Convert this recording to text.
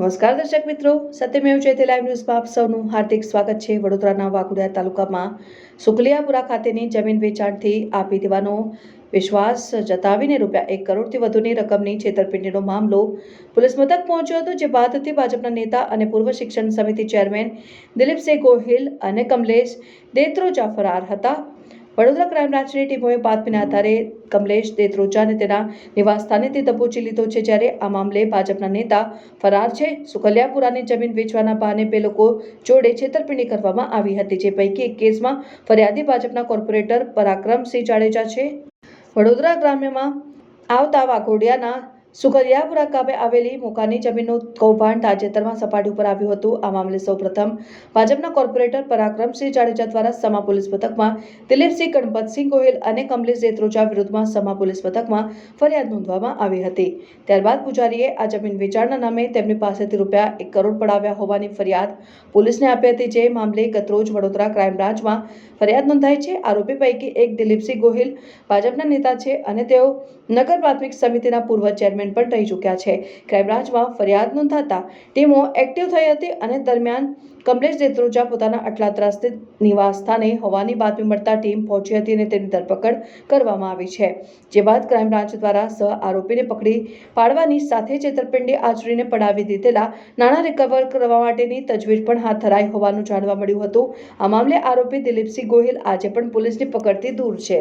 નમસ્કાર દર્શક મિત્રો. સત્યમેવ જયતે લાઈવ ન્યૂઝમાં આપ સૌનું હાર્દિક સ્વાગત છે. વડોદરાના વાઘોડિયા તાલુકામાં સુકલિયાપુરા ખાતેની જમીન વેચાણથી આપી દેવાનો વિશ્વાસ જતાવીને રૂપિયા એક કરોડથી વધુની રકમની છેતરપિંડીનો મામલો પોલીસ મથક પહોંચ્યો હતો, જે બાદથી ભાજપના નેતા અને પૂર્વ શિક્ષણ સમિતિ ચેરમેન દિલીપસિંહ ગોહિલ અને કમલેશ દેત્રોજા ફરાર હતા. વડોદરા ક્રાઇમ બ્રાન્ચની ટીમોએ બાતમીના આધારે કમલેશ દેત્રોજાને તેના નિવાસસ્થાનેથી દબોચી લીધો છે જ્યારે આ મામલે ભાજપના નેતા ફરાર છે. સુકલ્યાપુરાની જમીન વેચવાના બહાને બે લોકો જોડે છેતરપિંડી કરવામાં આવી હતી, જે પૈકી એક કેસમાં ફરિયાદી ભાજપના કોર્પોરેટર પરાક્રમસિંહ જાડેજા છે. વડોદરા ગ્રામ્યમાં આવતા વાઘોડિયાના સુકલિયાપુરા ગામે આવેલી મોકાની જમીનનું કૌભાંડ તાજેતરમાં સપાટી ઉપર આવ્યું હતું. આ મામલે સૌપ્રથમ ભાજપના કોર્પોરેટર પરાક્રમસિંહ જાડેજા દ્વારા સમા પોલીસ મથકમાં, દિલીપસિંહ ગણપતસિંહ ગોહિલ અને કમલેશ દેત્રોજા વિરુદ્ધમાં સમા પોલીસ મથકમાં ફરિયાદ નોંધવામાં આવી હતી. ત્યારબાદ પૂજારીએ આ જમીન વેચાણના નામે તેમની પાસેથી રૂપિયા એક કરોડ પડાવ્યા હોવાની ફરિયાદ પોલીસને આપી હતી, જે મામલે ગતરોજ વડોદરા ક્રાઇમ બ્રાન્ચમાં ફરિયાદ નોંધાઈ છે. આરોપી પૈકી એક દિલીપસિંહ ગોહિલ ભાજપના નેતા છે અને તેઓ નગર પ્રાથમિક સમિતિના પૂર્વ ચેરમેન પણ રહી ચૂક્યા છે. ક્રાઇમબ્રાન્ચમાં ફરિયાદ નોંધાતા ટીમો એક્ટિવ થઈ હતી અને દરમિયાન કમલેશ દેત્રોજા પોતાના અટલાદરા સ્થિત નિવાસ સ્થાને હોવાની બાતમી મળતા ટીમ પહોંચી હતી અને તેની ધરપકડ કરવામાં આવી છે. જે બાદ ક્રાઇમ બ્રાન્ચ દ્વારા સહ આરોપીને પકડી પાડવાની સાથે છેતરપિંડી આચરીને પડાવી દીધેલા નાણાં રિકવર કરવા માટેની તજવીજ પણ હાથ ધરાઈ હોવાનું જાણવા મળ્યું હતું. આ મામલે આરોપી દિલીપસિંહ ગોહિલ આજે પણ પોલીસની પકડથી દૂર છે.